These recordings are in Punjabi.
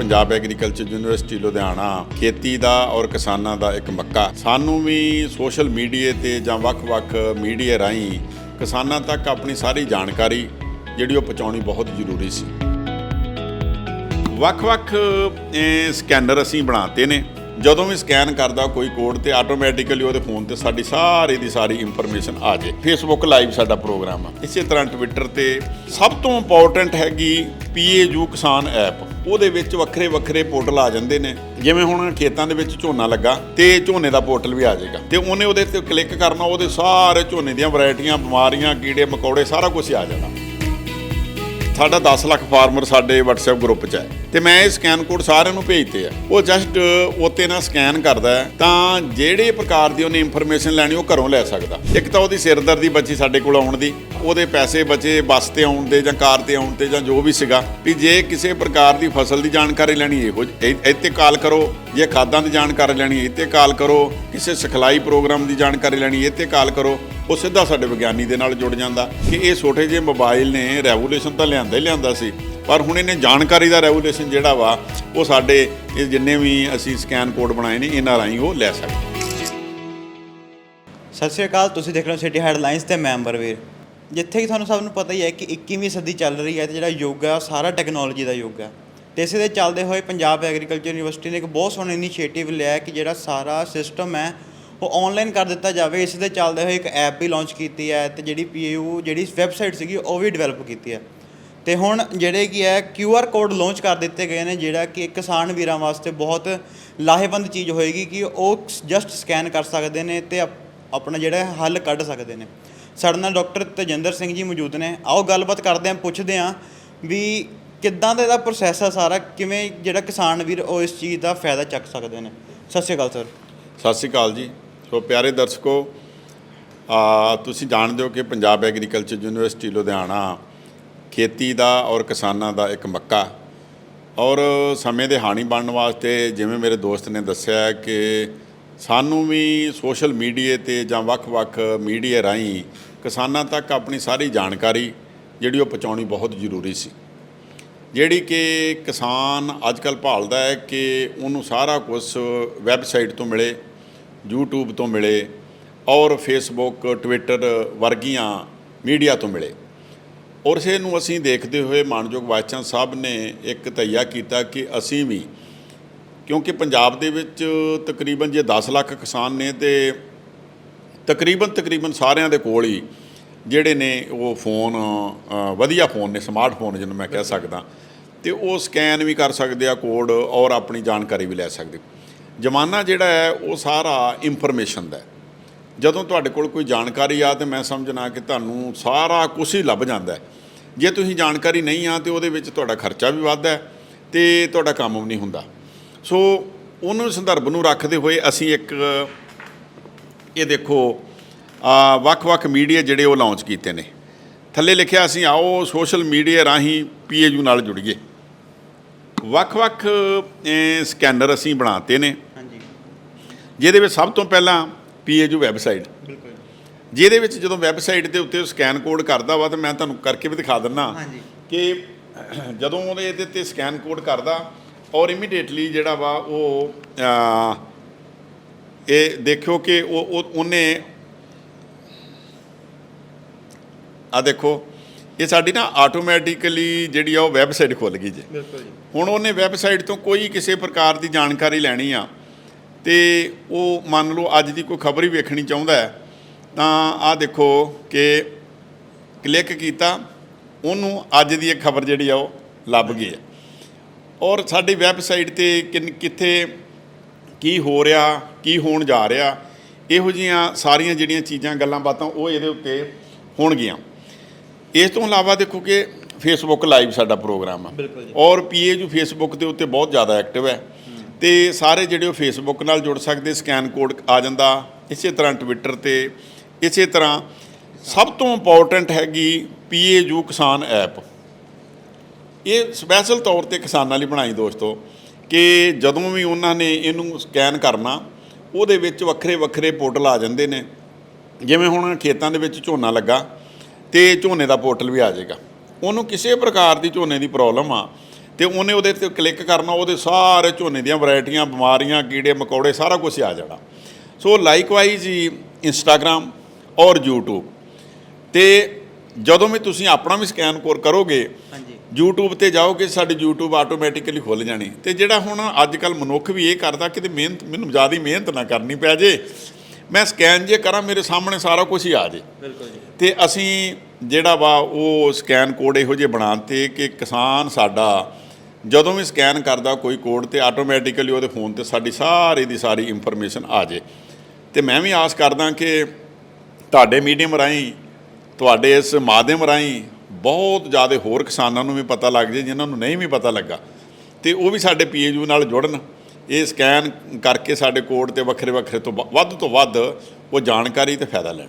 ਪੰਜਾਬ ਐਗਰੀਕਲਚਰ ਯੂਨੀਵਰਸਿਟੀ ਲੁਧਿਆਣਾ ਖੇਤੀ ਦਾ ਔਰ ਕਿਸਾਨਾਂ ਦਾ ਇੱਕ ਮੱਕਾ। ਸਾਨੂੰ ਵੀ ਸੋਸ਼ਲ ਮੀਡੀਆ ਤੇ ਜਾਂ ਵੱਖ-ਵੱਖ ਮੀਡੀਆ ਰਾਹੀਂ ਕਿਸਾਨਾਂ ਤੱਕ ਆਪਣੀ ਸਾਰੀ ਜਾਣਕਾਰੀ ਜਿਹੜੀ ਉਹ ਪਹੁੰਚਾਉਣੀ ਬਹੁਤ ਜ਼ਰੂਰੀ ਸੀ। ਵੱਖ-ਵੱਖ ਸਕੈਨਰ ਅਸੀਂ ਬਣਾਤੇ ਨੇ। ਜਦੋਂ ਵੀ ਸਕੈਨ ਕਰਦਾ ਕੋਈ ਕੋਡ ਤੇ ਆਟੋਮੈਟਿਕਲੀ ਉਹਦੇ ਫੋਨ ਤੇ ਸਾਡੀ ਸਾਰੀ ਦੀ ਸਾਰੀ ਇਨਫੋਰਮੇਸ਼ਨ ਆ ਜੇ ਫੇਸਬੁੱਕ ਲਾਈਵ ਸਾਡਾ ਪ੍ਰੋਗਰਾਮ ਆ। ਇਸੇ ਤਰ੍ਹਾਂ ਟਵਿੱਟਰ ਤੇ ਸਭ ਤੋਂ ਇੰਪੋਰਟੈਂਟ ਹੈਗੀ ਪੀਏਯੂ ਕਿਸਾਨ ਐਪ ਉਹਦੇ ਵਿੱਚ ਵੱਖਰੇ ਵੱਖਰੇ ਪੋਰਟਲ ਆ ਜਾਂਦੇ ਨੇ। ਜਿਵੇਂ ਹੁਣ ਖੇਤਾਂ ਦੇ ਵਿੱਚ ਝੋਨਾ ਲੱਗਾ, ਤੇ ਝੋਨੇ ਦਾ ਪੋਰਟਲ ਵੀ ਆ ਜਾਏਗਾ। ਤੇ ਉਹਨੇ ਉਹਦੇ ਤੇ ਕਲਿੱਕ ਕਰਨਾ, ਉਹਦੇ ਸਾਰੇ ਝੋਨੇ ਦੀਆਂ ਵੈਰਾਈਟੀਆਂ, ਬਿਮਾਰੀਆਂ, ਕੀੜੇ, ਮਕੌੜੇ, ਸਾਰਾ ਕੁਝ ਆ ਜਾਣਾ। ਸਾਡਾ 10 ਲੱਖ ਫਾਰਮਰ ਸਾਡੇ WhatsApp ਗਰੁੱਪ 'ਚ ਹੈ। ਤੇ ਮੈਂ ਇਹ ਸਕੈਨ ਕੋਡ ਸਾਰਿਆਂ ਨੂੰ ਭੇਜਤੇ ਆ। ਉਹ ਜਸਟ ਉੱਤੇ ਨਾ ਸਕੈਨ ਕਰਦਾ ਤਾਂ ਜਿਹੜੇ ਪ੍ਰਕਾਰ ਦੀ ਉਹਨੇ ਇਨਫੋਰਮੇਸ਼ਨ ਲੈਣੀ, ਉਹ ਘਰੋਂ ਲੈ ਸਕਦਾ। ਇੱਕ ਤਾਂ ਉਹਦੀ ਸਿਰਦਰਦੀ ਬਚੀ ਸਾਡੇ ਕੋਲ ਆਉਣ ਦੀ, ਉਹਦੇ ਪੈਸੇ ਬਚੇ, ਬੱਸ ਤੇ ਆਉਣ ਦੇ ਜਾਂ ਕਾਰ ਤੇ ਆਉਣ ਤੇ ਜਾਂ ਜੋ ਵੀ ਸੀਗਾ, ਵੀ ਜੇ ਕਿਸੇ ਪ੍ਰਕਾਰ ਦੀ ਫਸਲ ਦੀ ਜਾਣਕਾਰੀ ਲੈਣੀ, ਇਹੋ ਇਹ- ਇੱਥੇ ਕਾਲ ਕਰੋ। ਜੇ ਖਾਦਾਂ ਦੀ ਜਾਣਕਾਰੀ ਲੈਣੀ ਇੱਥੇ ਕਾਲ ਕਰੋ। ਕਿਸੇ ਸਿਖਲਾਈ ਪ੍ਰੋਗਰਾਮ ਦੀ ਜਾਣਕਾਰੀ ਲੈਣੀ ਇੱਥੇ ਕਾਲ ਕਰੋ। ਉਹ ਸਿੱਧਾ ਸਾਡੇ ਵਿਗਿਆਨੀ ਦੇ ਨਾਲ ਜੁੜ ਜਾਂਦਾ ਕਿ ਇਹ ਛੋਟੇ ਜਿਹੇ ਮੋਬਾਈਲ ਨੇ, ਰੈਵੋਲੂਸ਼ਨ ਤਾਂ ਲਿਆਂਦਾ ਹੀ ਲਿਆਂਦਾ ਸੀ। ਪਰ ਹੁਣ ਇਹਨੇ ਜਾਣਕਾਰੀ ਦਾ ਰੈਗੂਲੇਸ਼ਨ ਜਿਹੜਾ ਵਾ, ਉਹ ਸਾਡੇ ਇਹ ਜਿੰਨੇ ਵੀ ਅਸੀਂ ਸਕੈਨ ਕੋਡ ਬਣਾਏ ਨੇ, ਇਹਨਾਂ ਰਾਹੀਂ ਉਹ ਲੈ ਸਕਦੇ ਸਤਿ ਸ਼੍ਰੀ ਅਕਾਲ, ਤੁਸੀਂ ਦੇਖ ਰਹੇ ਹੋ ਸਿਟੀ ਹੈਡਲਾਈਨਸ ਤੇ ਮੈਂ ਅੰਬਰਵੀਰ ਜਿੱਥੇ ਕਿ ਤੁਹਾਨੂੰ ਸਭ ਨੂੰ ਪਤਾ ਹੀ ਹੈ ਕਿ 21ਵੀਂ ਸਦੀ ਚੱਲ ਰਹੀ ਹੈ ਤੇ ਜਿਹੜਾ ਯੁੱਗ ਹੈ, ਉਹ ਸਾਰਾ ਟੈਕਨੋਲੋਜੀ ਦਾ ਯੁੱਗ ਹੈ। ਤੇ ਇਸੇ ਦੇ ਚੱਲਦੇ ਹੋਏ ਪੰਜਾਬ ਐਗਰੀਕਲਚਰ ਯੂਨੀਵਰਸਿਟੀ ਨੇ ਇੱਕ ਬਹੁਤ ਸੋਹਣਾ ਇਨੀਸ਼ੀਏਟਿਵ ਲਿਆ ਕਿ ਜਿਹੜਾ ਸਾਰਾ ਸਿਸਟਮ ਹੈ, ਉਹ ਆਨਲਾਈਨ ਕਰ ਦਿੱਤਾ ਜਾਵੇ। ਇਸ ਦੇ ਚੱਲਦੇ ਹੋਏ ਇੱਕ ਐਪ ਵੀ ਲਾਂਚ ਕੀਤੀ ਹੈ ਤੇ ਜਿਹੜੀ ਪੀਯੂ ਜਿਹੜੀ ਵੈਬਸਾਈਟ ਸੀਗੀ, ਉਹ ਵੀ ਡਿਵੈਲਪ ਕੀਤੀ ਹੈ। ਤੇ ਹੁਣ ਜਿਹੜੇ ਕੀ ਹੈ ਕਿਊ ਆਰ ਕੋਡ ਲਾਂਚ ਕਰ ਦਿੱਤੇ ਗਏ ਨੇ, ਜਿਹੜਾ ਕਿ ਕਿਸਾਨ ਵੀਰਾਂ ਵਾਸਤੇ ਬਹੁਤ ਲਾਹੇਵੰਦ ਚੀਜ਼ ਹੋਏਗੀ ਕਿ ਉਹ ਜਸਟ ਸਕੈਨ ਕਰ ਸਕਦੇ ਨੇ ਤੇ ਅਪ- ਆਪਣਾ ਜਿਹੜਾ ਹੱਲ ਕੱਢ ਸਕਦੇ ਨੇ। ਸਾਡੇ ਨਾਲ ਡਾਕਟਰ ਤੇਜਿੰਦਰ ਸਿੰਘ ਜੀ ਮੌਜੂਦ ਨੇ। ਆਓ ਗੱਲਬਾਤ ਕਰਦੇ ਹਾਂ, ਪੁੱਛਦੇ ਹਾਂ ਵੀ ਕਿੱਦਾਂ ਦਾ ਇਹਦਾ ਪ੍ਰੋਸੈਸ ਆ ਸਾਰਾ, ਕਿਵੇਂ ਜਿਹੜਾ ਕਿਸਾਨ ਵੀਰ ਉਹ ਇਸ ਚੀਜ਼ ਦਾ ਫਾਇਦਾ ਚੱਕ ਸਕਦੇ ਨੇ। ਸਤਿ ਸ਼੍ਰੀ ਅਕਾਲ, ਸਰ। ਸਤਿ ਸ਼੍ਰੀ ਅਕਾਲ ਜੀ। ਸੋ ਪਿਆਰੇ ਦਰਸ਼ਕੋ, ਆ, ਤੁਸੀਂ ਜਾਣਦੇ ਹੋ ਕਿ ਪੰਜਾਬ ਐਗਰੀਕਲਚਰ ਯੂਨੀਵਰਸਿਟੀ ਲੁਧਿਆਣਾ ਖੇਤੀ ਦਾ ਔਰ ਕਿਸਾਨਾਂ ਦਾ ਇੱਕ ਮੱਕਾ। ਔਰ ਸਮੇਂ ਦੇ ਹਾਣੀ ਬਣਨ ਵਾਸਤੇ ਜਿਵੇਂ ਮੇਰੇ ਦੋਸਤ ਨੇ ਦੱਸਿਆ ਕਿ ਸਾਨੂੰ ਵੀ ਸੋਸ਼ਲ ਮੀਡੀਆ ਤੇ ਜਾਂ ਵੱਖ-ਵੱਖ ਮੀਡੀਆ ਰਾਹੀਂ ਕਿਸਾਨਾਂ ਤੱਕ ਆਪਣੀ ਸਾਰੀ ਜਾਣਕਾਰੀ ਜਿਹੜੀ ਉਹ ਪਹੁੰਚਾਉਣੀ ਬਹੁਤ ਜ਼ਰੂਰੀ ਸੀ। ਜਿਹੜੀ ਕਿ ਕਿਸਾਨ ਅੱਜਕੱਲ ਭਾਲਦਾ ਹੈ ਕਿ ਉਹਨੂੰ ਸਾਰਾ ਕੁਝ ਵੈਬਸਾਈਟ ਤੋਂ ਮਿਲੇ, YouTube ਤੋਂ ਮਿਲੇ ਔਰ Facebook ਟਵਿੱਟਰ ਵਰਗੀਆਂ ਮੀਡੀਆ ਤੋਂ ਮਿਲੇ। ਔਰ ਇਸੇ ਨੂੰ ਅਸੀਂ ਦੇਖਦੇ ਹੋਏ ਮਾਨਯੋਗ ਵਾਈਸ ਸਾਹਿਬ ਨੇ ਇੱਕ ਤਈਆ ਕੀਤਾ ਕਿ ਅਸੀਂ ਵੀ, ਕਿਉਂਕਿ ਪੰਜਾਬ ਦੇ ਵਿੱਚ ਤਕਰੀਬਨ ਜੇ 10 ਲੱਖ ਕਿਸਾਨ ਨੇ ਤੇ ਤਕਰੀਬਨ ਤਕਰੀਬਨ ਸਾਰਿਆਂ ਦੇ ਕੋਲ ਹੀ ਜਿਹੜੇ ਨੇ ਉਹ ਫੋਨ ਵਧੀਆ ਫੋਨ ਨੇ ਸਮਾਰਟਫੋਨ ਜਿਹਨੂੰ ਮੈਂ ਕਹਿ ਸਕਦਾ ਤੇ ਉਹ ਸਕੈਨ ਵੀ ਕਰ ਸਕਦੇ ਆ ਕੋਡ ਔਰ ਆਪਣੀ ਜਾਣਕਾਰੀ ਵੀ ਲੈ ਸਕਦੇ ਜ਼ਮਾਨਾ ਜਿਹੜਾ ਹੈ ਉਹ ਸਾਰਾ ਇਨਫੋਰਮੇਸ਼ਨ ਦਾ ਹੈ। ਜਦੋਂ ਤੁਹਾਡੇ ਕੋਲ ਕੋਈ ਜਾਣਕਾਰੀ ਆ ਤੇ ਮੈਂ ਸਮਝਣਾ ਕਿ ਤੁਹਾਨੂੰ ਸਾਰਾ ਕੁਝ ਹੀ ਲੱਭ ਜਾਂਦਾ ਹੈ। ਜੇ ਤੁਸੀਂ ਜਾਣਕਾਰੀ ਨਹੀਂ ਆ ਤੇ ਉਹਦੇ ਵਿੱਚ ਤੁਹਾਡਾ ਖਰਚਾ ਵੀ ਵੱਧਦਾ ਹੈ ਤੇ ਤੁਹਾਡਾ ਕੰਮ ਵੀ ਨਹੀਂ ਹੁੰਦਾ। ਸੋ ਉਹਨੂੰ ਸੰਦਰਭ ਨੂੰ ਰੱਖਦੇ ਹੋਏ ਅਸੀਂ ਇੱਕ ਇਹ ਦੇਖੋ ਆ ਵੱਖ-ਵੱਖ ਮੀਡੀਆ ਜਿਹੜੇ ਉਹ ਲਾਂਚ ਕੀਤੇ ਨੇ। ਥੱਲੇ ਲਿਖਿਆ ਅਸੀਂ ਆਓ ਸੋਸ਼ਲ ਮੀਡੀਆ ਰਾਹੀਂ ਪੀਏਯੂ ਨਾਲ ਜੁੜੀਏ। ਵੱਖ-ਵੱਖ ਸਕੈਨਰ ਅਸੀਂ ਬਣਾਤੇ ਨੇ। ਹਾਂਜੀ। ਜਿਹਦੇ ਵਿੱਚ ਸਭ ਤੋਂ ਪਹਿਲਾਂ ਪੀਏਯੂ ਵੈਬਸਾਈਟ। ਬਿਲਕੁਲ ਜਿਹਦੇ ਵਿੱਚ ਜਦੋਂ ਵੈਬਸਾਈਟ ਦੇ ਉੱਤੇ ਸਕੈਨ ਕੋਡ ਕਰਦਾ ਵਾ ਤਾਂ ਮੈਂ ਤੁਹਾਨੂੰ ਕਰਕੇ ਵੀ ਦਿਖਾ ਦਿੰਨਾ। ਕਿ ਜਦੋਂ ਉਹਦੇ ਇਹਦੇ ਤੇ ਸਕੈਨ ਕੋਡ ਕਰਦਾ ਔਰ ਇਮੀਡੀਏਟਲੀ ਜਿਹੜਾ ਵਾ ਉਹ ਇਹ ਦੇਖਿਓ ਕਿ ਉਹ ਉਹ- ਉਹਨੇ ਆ ਦੇਖੋ ਇਹ ਸਾਡੀ ਨਾ ਆਟੋਮੈਟਿਕਲੀ ਜਿਹੜੀ ਆ ਉਹ ਵੈਬਸਾਈਟ ਖੁੱਲ ਗਈ ਜੀ। ਬਿਲਕੁਲ ਜੀ। ਹੁਣ ਉਹਨੇ ਵੈਬਸਾਈਟ ਤੋਂ ਕੋਈ ਕਿਸੇ ਪ੍ਰਕਾਰ ਦੀ ਜਾਣਕਾਰੀ ਲੈਣੀ ਆ ਤੇ ਉਹ ਮੰਨ ਲਓ ਅੱਜ ਦੀ ਕੋਈ ਖਬਰ ਹੀ ਵੇਖਣੀ ਚਾਹੁੰਦਾ ਹੈ ਤਾਂ ਆ ਦੇਖੋ ਕਿ ਕਲਿੱਕ ਕੀਤਾ ਉਹਨੂੰ ਅੱਜ ਦੀ ਇੱਕ ਖਬਰ ਜਿਹੜੀ ਆ ਉਹ ਲੱਭ ਗਈ ਹੈ। ਔਰ ਸਾਡੀ ਵੈਬਸਾਈਟ ਤੇ ਕਿੱਥੇ ਕੀ ਹੋ ਰਿਹਾ ਕੀ ਹੋਣ ਜਾ ਰਿਹਾ ਇਹੋ ਜੀਆਂ ਸਾਰੀਆਂ ਜਿਹੜੀਆਂ ਚੀਜ਼ਾਂ ਗੱਲਾਂ ਬਾਤਾਂ ਉਹ ਇਹਦੇ ਉੱਤੇ ਹੋਣਗੀਆਂ ਇਸ ਤੋਂ ਇਲਾਵਾ ਦੇਖੋ ਕਿ ਫੇਸਬੁੱਕ ਲਾਈਵ ਸਾਡਾ ਪ੍ਰੋਗਰਾਮ ਆ। ਬਿਲਕੁਲ ਜੀ। ਔਰ ਪੀਏਯੂ ਫੇਸਬੁੱਕ ਦੇ ਉੱਤੇ ਬਹੁਤ ਜ਼ਿਆਦਾ ਐਕਟਿਵ ਹੈ। ਤੇ ਸਾਰੇ ਜਿਹੜੇ ਉਹ ਫੇਸਬੁੱਕ ਨਾਲ ਜੁੜ ਸਕਦੇ ਸਕੈਨ ਕੋਡ ਆ ਜਾਂਦਾ, ਇਸੇ ਤਰ੍ਹਾਂ ਟਵਿੱਟਰ ਤੇ, ਇਸੇ ਤਰ੍ਹਾਂ ਸਭ ਤੋਂ ਇੰਪੋਰਟੈਂਟ ਹੈਗੀ ਪੀਏਯੂ ਕਿਸਾਨ ਐਪ। ਇਹ ਸਪੈਸ਼ਲ ਤੌਰ ਤੇ ਕਿਸਾਨਾਂ ਲਈ ਬਣਾਈ ਦੋਸਤੋ, ਕਿ ਜਦੋਂ ਵੀ ਉਹਨਾਂ ਨੇ ਇਹਨੂੰ ਸਕੈਨ ਕਰਨਾ, ਉਹਦੇ ਵਿੱਚ ਵੱਖਰੇ ਵੱਖਰੇ ਪੋਰਟਲ ਆ ਜਾਂਦੇ ਨੇ। ਜਿਵੇਂ ਹੁਣ ਖੇਤਾਂ ਦੇ ਵਿੱਚ ਝੋਨਾ ਲੱਗਾ ਤੇ ਝੋਨੇ ਦਾ ਪੋਰਟਲ ਵੀ ਆ ਜਾਏਗਾ। ਉਹਨੂੰ ਕਿਸੇ ਪ੍ਰਕਾਰ ਦੀ ਝੋਨੇ ਦੀ ਪ੍ਰੋਬਲਮ ਆ ਤੇ ਉਹਨੇ ਉਹਦੇ ਤੇ ਕਲਿੱਕ ਕਰਨਾ ਉਹਦੇ ਸਾਰੇ ਝੋਨੇ ਦੀਆਂ ਵੈਰਾਈਟੀਆਂ ਬਿਮਾਰੀਆਂ ਕੀੜੇ ਮਕੌੜੇ ਸਾਰਾ ਕੁਝ ਆ ਜਾਣਾ। ਸੋ ਲਾਈਕਵਾਈਜ਼ ਹੀ ਇੰਸਟਾਗ੍ਰam ਔਰ YouTube ਤੇ ਜਦੋਂ ਵੀ ਤੁਸੀਂ ਆਪਣਾ ਵੀ ਸਕੈਨ ਕੋਰ ਕਰੋਗੇ ਹਾਂਜੀ। YouTube ਤੇ ਜਾਓਗੇ ਸਾਡੀ YouTube ਆਟੋਮੈਟਿਕਲੀ ਖੁੱਲ ਜਾਣੀ। ਤੇ ਜਿਹੜਾ ਹੁਣ ਅੱਜ ਕੱਲ ਮਨੁੱਖ ਵੀ ਇਹ ਕਰਦਾ ਕਿ ਮਿਹਨਤ ਮੈਨੂੰ ਜ਼ਿਆਦਾ ਮਿਹਨਤ ਨਾ ਕਰਨੀ ਪੈ ਜੇ ਮੈਂ ਸਕੈਨ ਜੇ ਕਰਾਂ ਮੇਰੇ ਸਾਹਮਣੇ ਸਾਰਾ ਕੁਝ ਹੀ ਆ ਜੇ। ਬਿਲਕੁਲ ਜੀ। ਤੇ ਅਸੀਂ ਜਿਹੜਾ ਵਾ ਉਹ ਸਕੈਨ ਕੋਡ ਇਹੋ ਜਿਹੇ ਬਣਾਤੇ ਕਿ ਕਿਸਾਨ ਸਾਡਾ ਜਦੋਂ ਵੀ ਸਕੈਨ ਕਰਦਾ ਕੋਈ ਕੋਡ ਤੇ ਆਟੋਮੈਟਿਕਲੀ ਉਹਦੇ ਫੋਨ ਤੇ ਸਾਡੀ ਸਾਰੀ ਦੀ ਸਾਰੀ ਇਨਫੋਰਮੇਸ਼ਨ ਆ ਜੇ। ਤੇ ਮੈਂ ਵੀ ਆਸ ਕਰਦਾ ਕਿ ਤੁਹਾਡੇ ਮੀਡੀਅਮ ਰਾਹੀਂ, ਤੁਹਾਡੇ ਇਸ ਮਾਧਿਅਮ ਰਾਹੀਂ ਬਹੁਤ ਜ਼ਿਆਦਾ ਹੋਰ ਕਿਸਾਨਾਂ ਨੂੰ ਵੀ ਪਤਾ ਲੱਗ ਜੇ, ਜਿਨ੍ਹਾਂ ਨੂੰ ਨਹੀਂ ਵੀ ਪਤਾ ਲੱਗਾ। ਤੇ ਉਹ ਵੀ ਸਾਡੇ ਪੀਏਯੂ ਨਾਲ ਜੁੜਨ। ਇਹ ਸਕੈਨ ਕਰਕੇ ਸਾਡੇ ਕੋਡ ਤੇ ਵੱਖਰੇ ਵੱਖਰੇ ਤੋਂ ਵ- ਵੱਧ ਤੋਂ ਵੱਧ ਉਹ ਜਾਣਕਾਰੀ ਤੇ ਫਾਇਦਾ ਲੈਣ।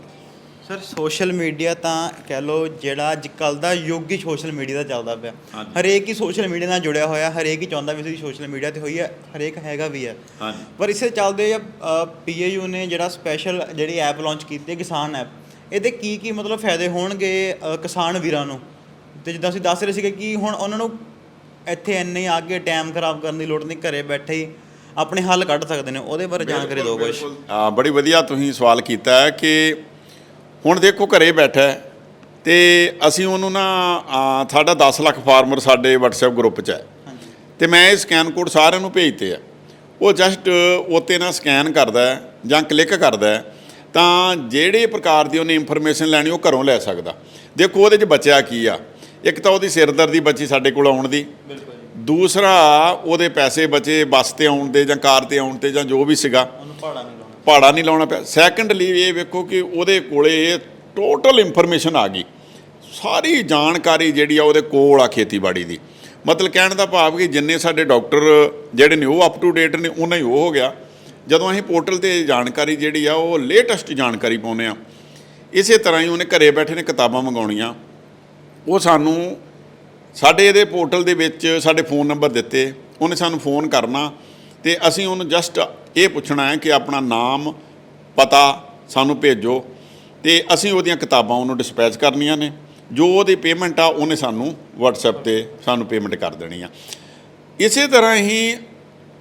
ਸਰ ਸੋਸ਼ਲ ਮੀਡੀਆ ਤਾਂ ਕਹਿ ਲਓ ਜਿਹੜਾ ਅੱਜ ਕੱਲ ਦਾ ਯੁੱਗ ਹੀ ਸੋਸ਼ਲ ਮੀਡੀਆ ਦਾ ਚੱਲਦਾ ਪਿਆ। ਹਾਂਜੀ। ਹਰੇਕ ਹੀ ਸੋਸ਼ਲ ਮੀਡੀਆ ਨਾਲ ਜੁੜਿਆ ਹੋਇਆ ਹਰੇਕ ਹੀ ਚਾਹੁੰਦਾ ਵੀ ਅਸੀਂ ਸੋਸ਼ਲ ਮੀਡੀਆ ਤੇ ਹੋਈਏ ਹਰੇਕ ਹੈਗਾ ਵੀ ਹੈ। ਹਾਂਜੀ। ਪਰ ਇਸੇ ਚੱਲਦੇ ਪੀਏਯੂ ਨੇ ਜਿਹੜਾ ਸਪੈਸ਼ਲ ਜਿਹੜੀ ਐਪ ਲਾਂਚ ਕੀਤੀ ਹੈ ਕਿਸਾਨ ਐਪ ਇਹਦੇ ਕੀ ਕੀ ਮਤਲਬ ਫਾਇਦੇ ਹੋਣਗੇ ਅ, ਕਿਸਾਨ ਵੀਰਾਂ ਨੂੰ? ਤੇ ਜਿੱਦਾਂ ਅਸੀਂ ਦੱਸ ਰਹੇ ਸੀਗੇ ਕਿ ਹੁਣ ਉਹਨਾਂ ਨੂੰ ਇੱਥੇ ਇੰਨੇ ਆ ਕੇ ਟਾਈਮ ਖਰਾਬ ਕਰਨ ਦੀ ਲੋੜ ਨਹੀਂ ਘਰੇ ਬੈਠੇ ਹੀ ਆਪਣੇ ਹੱਲ ਕੱਢ ਸਕਦੇ ਨੇ ਉਹਦੇ ਬਾਰੇ ਜਾਣਕਾਰੀ ਦਿਓ ਕੁਝ ਬੜੀ ਵਧੀਆ ਤੁਸੀਂ ਸਵਾਲ ਕੀਤਾ ਹੈ ਕਿ ਹੁਣ ਦੇਖੋ ਘਰੇ ਬੈਠਾ ਤੇ ਅਸੀਂ ਉਹਨੂੰ ਨਾ ਸਾਡਾ 10 ਲੱਖ ਫਾਰਮਰ ਸਾਡੇ WhatsApp ਗਰੁੱਪ 'ਚ ਹੈ। ਤੇ ਮੈਂ ਇਹ ਸਕੈਨ ਕੋਡ ਸਾਰਿਆਂ ਨੂੰ ਭੇਜਤੇ ਆ। ਉਹ ਜਸਟ ਉੱਤੇ ਨਾ ਸਕੈਨ ਕਰਦਾ ਜਾਂ ਕਲਿੱਕ ਕਰਦਾ ਤਾਂ ਜਿਹੜੇ ਪ੍ਰਕਾਰ ਦੀ ਉਹਨੇ ਇਨਫੋਰਮੇਸ਼ਨ ਲੈਣੀ ਉਹ ਘਰੋਂ ਲੈ ਸਕਦਾ। ਦੇਖੋ ਉਹਦੇ 'ਚ ਬਚਿਆ ਕੀ ਆ? ਇੱਕ ਤਾਂ ਉਹਦੀ ਸਿਰਦਰਦੀ ਬਚੀ ਸਾਡੇ ਕੋਲ ਆਉਣ ਦੀ। ਦੂਸਰਾ ਉਹਦੇ ਪੈਸੇ ਬਚੇ ਬੱਸ ਤੇ ਆਉਣ ਦੇ ਜਾਂ ਕਾਰ ਤੇ ਆਉਣ ਤੇ ਜਾਂ ਜੋ ਵੀ ਸੀਗਾ। ਉਹਨੂੰ ਪਹਾੜਾ ਨਹੀਂ ਲਾਉਣਾ ਭਾੜਾ ਨਹੀਂ ਲਾਉਣਾ ਪਿਆ। ਸੈਕੰਡਲੀ ਇਹ ਵੇਖੋ ਕਿ ਉਹਦੇ ਕੋਲੇ ਟੋਟਲ ਇਨਫੋਰਮੇਸ਼ਨ ਆ ਗਈ। ਸਾਰੀ ਜਾਣਕਾਰੀ ਜਿਹੜੀ ਆ ਉਹਦੇ ਕੋਲ ਆ ਖੇਤੀਬਾੜੀ ਦੀ। ਮਤਲਬ ਕਹਿਣ ਦਾ ਭਾਵ ਕਿ ਜਿੰਨੇ ਸਾਡੇ ਡਾਕਟਰ ਜਿਹੜੇ ਨੇ ਉਹ ਅਪ ਟੂ ਡੇਟ ਨੇ ਉਹਨਾਂ ਹੀ ਉਹ ਹੋ ਗਿਆ। ਜਦੋਂ ਅਸੀਂ ਪੋਰਟਲ ਤੇ ਜਾਣਕਾਰੀ ਜਿਹੜੀ ਆ, ਉਹ ਲੇਟੈਸਟ ਜਾਣਕਾਰੀ ਪਾਉਂਦੇ ਆ। ਇਸੇ ਤਰ੍ਹਾਂ ਹੀ ਉਹਨੇ ਘਰੇ ਬੈਠੇ ਨੇ ਕਿਤਾਬਾਂ ਮੰਗਾਉਣੀਆਂ। ਉਹ ਸਾਨੂੰ ਸਾਡੇ ਇਹਦੇ ਪੋਰਟਲ ਦੇ ਵਿੱਚ ਸਾਡੇ ਫੋਨ ਨੰਬਰ ਦਿੱਤੇ। ਉਹਨੇ ਸਾਨੂੰ ਫੋਨ ਕਰਨਾ ਤੇ ਅਸੀਂ ਉਹਨੂੰ ਜਸਟ ਇਹ ਪੁੱਛਣਾ ਹੈ ਕਿ ਆਪਣਾ ਨਾਮ ਪਤਾ ਸਾਨੂੰ ਭੇਜੋ ਤੇ ਅਸੀਂ ਉਹਦੀਆਂ ਕਿਤਾਬਾਂ ਉਹਨੂੰ ਡਿਸਪੈਚ ਕਰਨੀਆਂ ਨੇ। ਜੋ ਉਹਦੀ ਪੇਮੈਂਟ ਆ ਉਹਨੇ ਸਾਨੂੰ WhatsApp ਤੇ ਸਾਨੂੰ ਪੇਮੈਂਟ ਕਰ ਦੇਣੀ ਆ। ਇਸੇ ਤਰ੍ਹਾਂ ਹੀ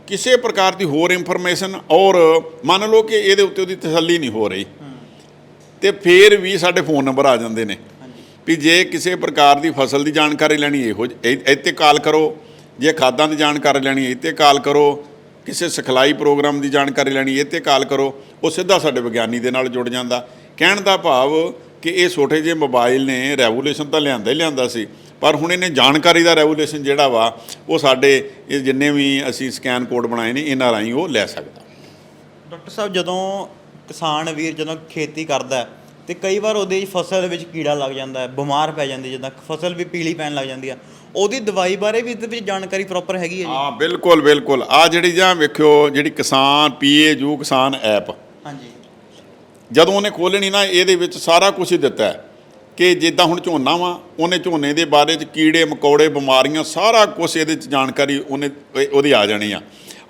ਕਿਸੇ ਪ੍ਰਕਾਰ ਦੀ ਹੋਰ ਇਨਫੋਰਮੇਸ਼ਨ ਔਰ ਮੰਨ ਲਓ ਕਿ ਇਹਦੇ ਉੱਤੇ ਉਹਦੀ ਤਸੱਲੀ ਨਹੀਂ ਹੋ ਰਹੀ ਤੇ ਫੇਰ ਵੀ ਸਾਡੇ ਫੋਨ ਨੰਬਰ ਆ ਜਾਂਦੇ ਨੇ। ਵੀ ਜੇ ਕਿਸੇ ਪ੍ਰਕਾਰ ਦੀ ਫਸਲ ਦੀ ਜਾਣਕਾਰੀ ਲੈਣੀ ਇਹੋ ਇੱਥੇ ਕਾਲ ਕਰੋ। ਜੇ ਖਾਦਾਂ ਦੀ ਜਾਣਕਾਰੀ ਲੈਣੀ ਇੱਥੇ ਕਾਲ ਕਰੋ। ਕਿਸੇ ਸਿਖਲਾਈ ਪ੍ਰੋਗਰਾਮ ਦੀ ਜਾਣਕਾਰੀ ਲੈਣੀ ਇਹ ਇੱਥੇ ਕਾਲ ਕਰੋ ਉਹ ਸਿੱਧਾ ਸਾਡੇ ਵਿਗਿਆਨੀ ਦੇ ਨਾਲ ਜੁੜ ਜਾਂਦਾ। ਕਹਿਣ ਦਾ ਭਾਵ ਕਿ ਇਹ ਛੋਟੇ ਜਿਹੇ ਮੋਬਾਈਲ ਨੇ ਰੈਵੋਲੂਸ਼ਨ ਤਾਂ ਲਿਆਂਦਾ ਹੀ ਲਿਆਂਦਾ ਸੀ ਪਰ ਹੁਣ ਇਹਨੇ ਜਾਣਕਾਰੀ ਦਾ ਰੈਵੋਲੂਸ਼ਨ ਜਿਹੜਾ ਵਾ ਉਹ ਸਾਡੇ ਇਹ ਜਿੰਨੇ ਵੀ ਅਸੀਂ ਸਕੈਨ ਕੋਡ ਬਣਾਏ ਨੇ ਇਹਨਾਂ ਰਾਹੀਂ ਉਹ ਲੈ ਸਕਦਾ। ਡਾਕਟਰ ਸਾਹਿਬ ਜਦੋਂ ਕਿਸਾਨ ਵੀਰ ਜਦੋਂ ਖੇਤੀ ਕਰਦਾ ਹੈ, ਤੇ ਕਈ ਵਾਰ ਉਹਦੇ ਫਸਲ ਵਿੱਚ ਕੀੜਾ ਲੱਗ ਜਾਂਦਾ ਹੈ ਬਿਮਾਰ ਪੈ ਜਾਂਦੀ ਜਿੱਦਾਂ ਫਸਲ ਵੀ ਪੀਲੀ ਪੈਣ ਲੱਗ ਜਾਂਦੀ ਆ ਉਹਦੀ ਦਵਾਈ ਬਾਰੇ ਵੀ ਇਹਦੇ ਵਿੱਚ ਜਾਣਕਾਰੀ ਪ੍ਰੋਪਰ ਹੈਗੀ ਹੈ ਜੀ। ਹਾਂ ਬਿਲਕੁਲ ਬਿਲਕੁਲ। ਆ ਜਿਹੜੀ ਜਾਂ ਵੇਖਿਓ ਜਿਹੜੀ ਕਿਸਾਨ ਪੀਏ ਜੂ ਕਿਸਾਨ ਐਪ। ਹਾਂਜੀ। ਜਦੋਂ ਉਹਨੇ ਖੋਲਣੀ ਨਾ ਇਹਦੇ ਵਿੱਚ ਸਾਰਾ ਕੁਝ ਹੀ ਦਿੱਤਾ ਹੈ ਕਿ ਜਿੱਦਾਂ ਹੁਣ ਝੋਨਾ ਵਾ ਉਹਨੇ ਝੋਨੇ ਦੇ ਬਾਰੇ ਚ ਕੀੜੇ ਮਕੌੜੇ ਬਿਮਾਰੀਆਂ ਸਾਰਾ ਕੁਝ ਇਹਦੇ ਚ ਜਾਣਕਾਰੀ ਉਹਨੇ ਉਹਦੀ ਆ ਜਾਣੀ ਆ।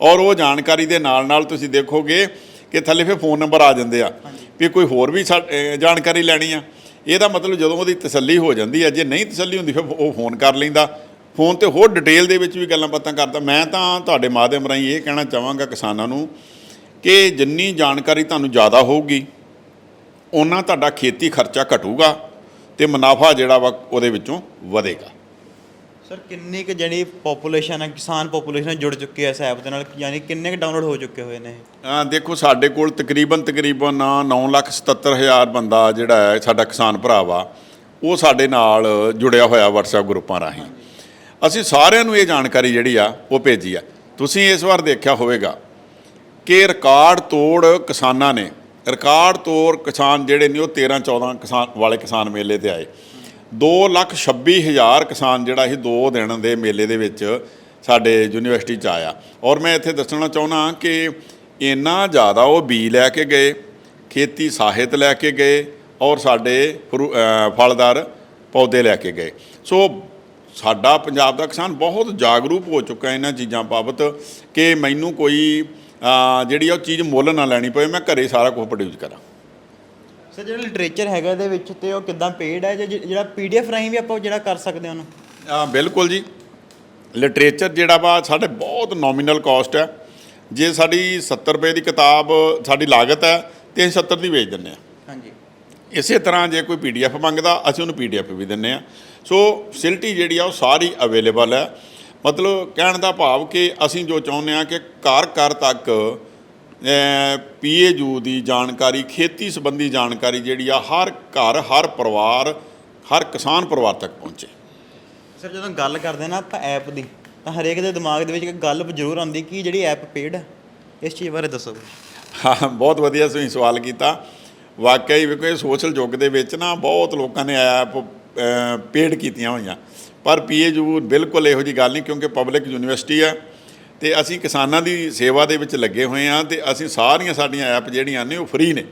ਔਰ ਉਹ ਜਾਣਕਾਰੀ ਦੇ ਨਾਲ ਨਾਲ ਤੁਸੀਂ ਦੇਖੋਗੇ ਕਿ ਥੱਲੇ ਫਿਰ ਫੋਨ ਨੰਬਰ ਆ ਜਾਂਦੇ ਆ ਵੀ ਕੋਈ ਹੋਰ ਵੀ ਜਾਣਕਾਰੀ ਲੈਣੀ ਆ। ਇਹਦਾ ਮਤਲਬ ਜਦੋਂ ਉਹਦੀ ਤਸੱਲੀ ਹੋ ਜਾਂਦੀ ਹੈ, ਜੇ ਨਹੀਂ ਤਸੱਲੀ ਹੁੰਦੀ, ਫਿਰ ਉਹ ਫੋਨ ਕਰ ਲੈਂਦਾ। ਫੋਨ ਤੇ ਹੋਰ ਡਿਟੇਲ ਦੇ ਵਿੱਚ ਵੀ ਗੱਲਾਂ ਬਾਤਾਂ ਕਰਦਾ। ਮੈਂ ਤਾਂ ਤੁਹਾਡੇ ਮਾਧਿਅਮ ਰਾਹੀਂ ਇਹ ਕਹਿਣਾ ਚਾਹਾਂਗਾ ਕਿਸਾਨਾਂ ਨੂੰ ਕਿ ਜਿੰਨੀ ਜਾਣਕਾਰੀ ਤੁਹਾਨੂੰ ਜ਼ਿਆਦਾ ਹੋਊਗੀ ਉਹਨਾਂ ਤੁਹਾਡਾ ਖੇਤੀ ਖਰਚਾ ਘਟੂਗਾ ਤੇ ਮੁਨਾਫਾ ਜਿਹੜਾ ਵਾ ਉਹਦੇ ਵਿੱਚੋਂ ਵਧੇਗਾ। ਸਰ, ਕਿੰਨੀ ਕੁ ਜਿਹੜੀ ਪੋਪੂਲੇਸ਼ਨ ਹੈ ਕਿਸਾਨ ਪੋਪੂਲੇਸ਼ਨ ਜੁੜ ਚੁੱਕੀ ਹੈ ਇਸ ਐਪ ਦੇ ਨਾਲ? ਯਾਨੀ ਕਿੰਨੇ ਕੁ ਡਾਊਨਲੋਡ ਹੋ ਚੁੱਕੇ ਹੋਏ ਨੇ ਇਹ? ਅਹ ਦੇਖੋ, ਸਾਡੇ ਕੋਲ ਤਕਰੀਬਨ ਤਕਰੀਬਨ 977000 ਬੰਦਾ ਜਿਹੜਾ ਹੈ, ਸਾਡਾ ਕਿਸਾਨ ਭਰਾ ਵਾ, ਉਹ ਸਾਡੇ ਨਾਲ ਜੁੜਿਆ ਹੋਇਆ WhatsApp ਗਰੁੱਪਾਂ ਰਾਹੀਂ। ਅਸੀਂ ਸਾਰਿਆਂ ਨੂੰ ਇਹ ਜਾਣਕਾਰੀ ਜਿਹੜੀ ਆ, ਉਹ ਭੇਜੀ ਆ। ਤੁਸੀਂ ਇਸ ਵਾਰ ਦੇਖਿਆ ਹੋਵੇਗਾ ਕਿ ਰਿਕਾਰਡ ਤੋੜ ਕਿਸਾਨਾਂ ਨੇ। ਰਿਕਾਰਡ ਤੋੜ ਕਿਸਾਨ ਜਿਹੜੇ ਨੇ, ਉਹ 13 14 ਕਿਸਾਨ ਵਾਲੇ ਕਿਸਾਨ ਮੇਲੇ ਤੇ ਆਏ। 2 ਲੱਖ 26 ਹਜ਼ਾਰ ਕਿਸਾਨ ਜਿਹੜਾ ਇਹ ਦੋ ਦਿਨ ਦੇ ਮੇਲੇ ਦੇ ਵਿੱਚ ਸਾਡੇ ਯੂਨੀਵਰਸਿਟੀ ਚ ਆਇਆ। ਔਰ ਮੈਂ ਇੱਥੇ ਦੱਸਣਾ ਚਾਹੁੰਦਾ ਕਿ ਇੰਨਾ ਜ਼ਿਆਦਾ ਉਹ ਬੀ ਲੈ ਕੇ ਗਏ, ਖੇਤੀ ਸਾਹਿਤ ਲੈ ਕੇ ਗਏ ਔਰ ਸਾਡੇ ਫਰੂ- ਫਲਦਾਰ ਪੌਦੇ ਲੈ ਕੇ ਗਏ। ਸੋ ਸਾਡਾ ਪੰਜਾਬ ਦਾ ਕਿਸਾਨ ਬਹੁਤ ਜਾਗਰੂਕ ਹੋ ਚੁੱਕਾ ਇਹਨਾਂ ਚੀਜ਼ਾਂ ਬਾਬਤ ਕਿ ਮੈਨੂੰ ਕੋਈ ਜਿਹੜੀ ਆ ਉਹ ਚੀਜ਼ ਮੁੱਲ ਨਾ ਲੈਣੀ ਪਵੇ, ਮੈਂ ਘਰੇ ਸਾਰਾ ਕੁਝ ਪ੍ਰੋਡਿਊਸ ਕਰਾਂ। ਸਰ ਜਿਹੜਾ ਲਿਟਰੇਚਰ ਹੈਗਾ ਇਹਦੇ ਵਿੱਚ ਤੇ ਉਹ ਕਿਦਾਂ ਪੇਡ ਹੈ? ਜਾਂ ਜਿ- ਜਿਹੜਾ ਪੀਡੀਐਫ ਰਾਹੀਂ ਵੀ ਆਪਾਂ ਜਿਹੜਾ ਕਰ ਸਕਦੇ ਹਾਂ ਉਹਨੂੰ? ਅਹ ਬਿਲਕੁਲ ਜੀ। ਲਿਟਰੇਚਰ ਜਿਹੜਾ ਵਾ ਸਾਡੇ ਬਹੁਤ ਨੋਮੀਨਲ ਕਾਸਟ ਹੈ। ਜੇ ਸਾਡੀ 70 ਰੁਪਏ ਦੀ ਕਿਤਾਬ ਸਾਡੀ ਲਾਗਤ ਹੈ ਤੇ ਅਸੀਂ 70 ਦੀ ਵੇਚ ਦਿੰਦੇ ਆ ਹਾਂਜੀ। ਇਸੇ ਤਰ੍ਹਾਂ ਜੇ ਕੋਈ ਪੀਡੀਐਫ ਮੰਗਦਾ ਅਸੀਂ ਉਹਨੂੰ ਪੀਡੀਐਫ ਵੀ ਦਿੰਨੇ ਆ ਸੋ ਫੈਸਿਲਿਟੀ ਜਿਹੜੀ ਆ ਉਹ ਸਾਰੀ ਅਵੇਲੇਬਲ ਹੈ। ਮਤਲਬ ਕਹਿਣ ਦਾ ਭਾਵ ਕਿ ਅਸੀਂ ਜੋ ਚਾਹੁੰਦੇ ਆ ਕਿ ਘਰ ਘਰ ਤੱਕ ਪੀਏਯੂ ਦੀ ਜਾਣਕਾਰੀ ਖੇਤੀ ਸੰਬੰਧੀ ਜਾਣਕਾਰੀ ਜਿਹੜੀ ਆ ਹਰ ਘਰ ਹਰ ਪਰਿਵਾਰ ਹਰ ਕਿਸਾਨ ਪਰਿਵਾਰ ਤੱਕ ਪਹੁੰਚੇ। ਸਰ ਜਦੋਂ ਗੱਲ ਕਰਦੇ ਨਾ ਆਪਾਂ ਐਪ ਦੀ ਤਾਂ ਹਰੇਕ ਦੇ ਦਿਮਾਗ ਦੇ ਵਿੱਚ ਇੱਕ ਗੱਲ ਜ਼ਰੂਰ ਆਉਂਦੀ ਕਿ ਜਿਹੜੀ ਐਪ ਪੇਡ ਹੈ ਇਸ ਚੀਜ਼ ਬਾਰੇ ਦੱਸੋ ਹਾਂ ਬਹੁਤ ਵਧੀਆ ਤੁਸੀਂ ਸਵਾਲ ਕੀਤਾ। ਵਾਕਈ ਵੇਖੋ ਇਹ ਸੋਸ਼ਲ ਯੁੱਗ ਦੇ ਵਿੱਚ ਨਾ ਬਹੁਤ ਲੋਕਾਂ ਨੇ ਐਪ ਪੇਡ ਕੀਤੀਆਂ ਹੋਈਆਂ। ਪਰ ਪੀਏਯੂ ਬਿਲਕੁਲ ਇਹੋ ਜੀ ਗੱਲ ਨਹੀਂ ਕਿਉਂਕਿ ਪਬਲਿਕ ਯੂਨੀਵਰਸਿਟੀ ਹੈ। ਤੇ ਅਸੀਂ ਕਿਸਾਨਾਂ ਦੀ ਸੇਵਾ ਦੇ ਵਿੱਚ ਲੱਗੇ ਹੋਏ ਹਾਂ ਤੇ ਅਸੀਂ ਸਾਰੀਆਂ ਸਾਡੀਆਂ ਐਪ ਜਿਹੜੀਆਂ ਨੇ ਉਹ ਫ੍ਰੀ ਨੇ।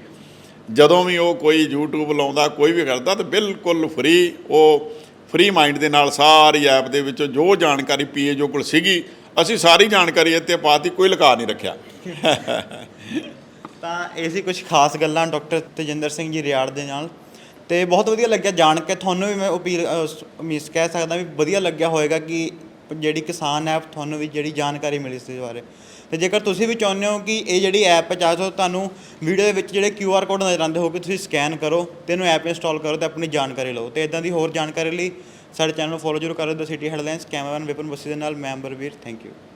ਜਦੋਂ ਵੀ ਉਹ ਕੋਈ YouTube ਲਾਉਂਦਾ, ਕੋਈ ਵੀ ਕਰਦਾ ਤਾਂ ਬਿਲਕੁਲ ਫ੍ਰੀ। ਉਹ ਫ੍ਰੀ ਮਾਈਂਡ ਦੇ ਨਾਲ ਸਾਰੀ ਐਪ ਦੇ ਵਿੱਚ ਜੋ ਜਾਣਕਾਰੀ ਪੀਏਯੂ ਕੋਲ ਸੀਗੀ, ਅਸੀਂ ਸਾਰੀ ਜਾਣਕਾਰੀ ਇੱਥੇ ਪਾਤੀ ਕੋਈ ਲੁਕਾ ਨਹੀਂ ਰੱਖਿਆ। ਤਾਂ ਇਹ ਸੀ ਕੁਝ ਖਾਸ ਗੱਲਾਂ ਡਾਕਟਰ ਤੇਜਿੰਦਰ ਸਿੰਘ ਜੀ ਰਿਆੜ ਦੇ ਨਾਲ। ਤੇ ਬਹੁਤ ਵਧੀਆ ਲੱਗਿਆ ਜਾਣ ਕੇ। ਤੁਹਾਨੂੰ ਵੀ ਮੈਂ ਅਪੀਲ ਮਿਸ ਕਹਿ ਸਕਦਾ ਵੀ ਵਧੀਆ ਲੱਗਿਆ ਹੋਵੇਗਾ ਕਿ ਜਿਹੜੀ ਕਿਸਾਨ ਐਪ ਤੁਹਾਨੂੰ ਵੀ ਜਿਹੜੀ ਜਾਣਕਾਰੀ ਮਿਲੀ ਇਸ ਬਾਰੇ। ਤੇ ਜੇਕਰ ਤੁਸੀਂ ਵੀ ਚਾਹੁੰਦੇ ਹੋ ਕਿ ਇਹ ਜਿਹੜੀ ਐਪ ਹੈ ਚਾਹੇ ਤਾਂ ਤੁਹਾਨੂੰ ਵੀਡੀਓ ਦੇ ਵਿੱਚ ਜਿਹੜੇ QR ਕੋਡ ਨਜ਼ਰ ਆਉਂਦੇ ਹੋਗੇ ਤੁਸੀਂ ਸਕੈਨ ਕਰੋ ਤੇ ਇਹਨੂੰ ਐਪ ਇੰਸਟਾਲ ਕਰੋ ਤੇ ਆਪਣੀ ਜਾਣਕਾਰੀ ਲਓ। ਤੇ ਇਦਾਂ ਦੀ ਹੋਰ ਜਾਣਕਾਰੀ ਲਈ ਸਾਡੇ ਚੈਨਲ ਨੂੰ ਫੋਲੋ ਜ਼ਰੂਰ ਕਰੋ the city headlines, cameraman Vipan Bassi ਦੇ ਨਾਲ, ਮੈਂ ਅੰਬਰਵੀਰ, ਥੈਂਕ ਯੂ।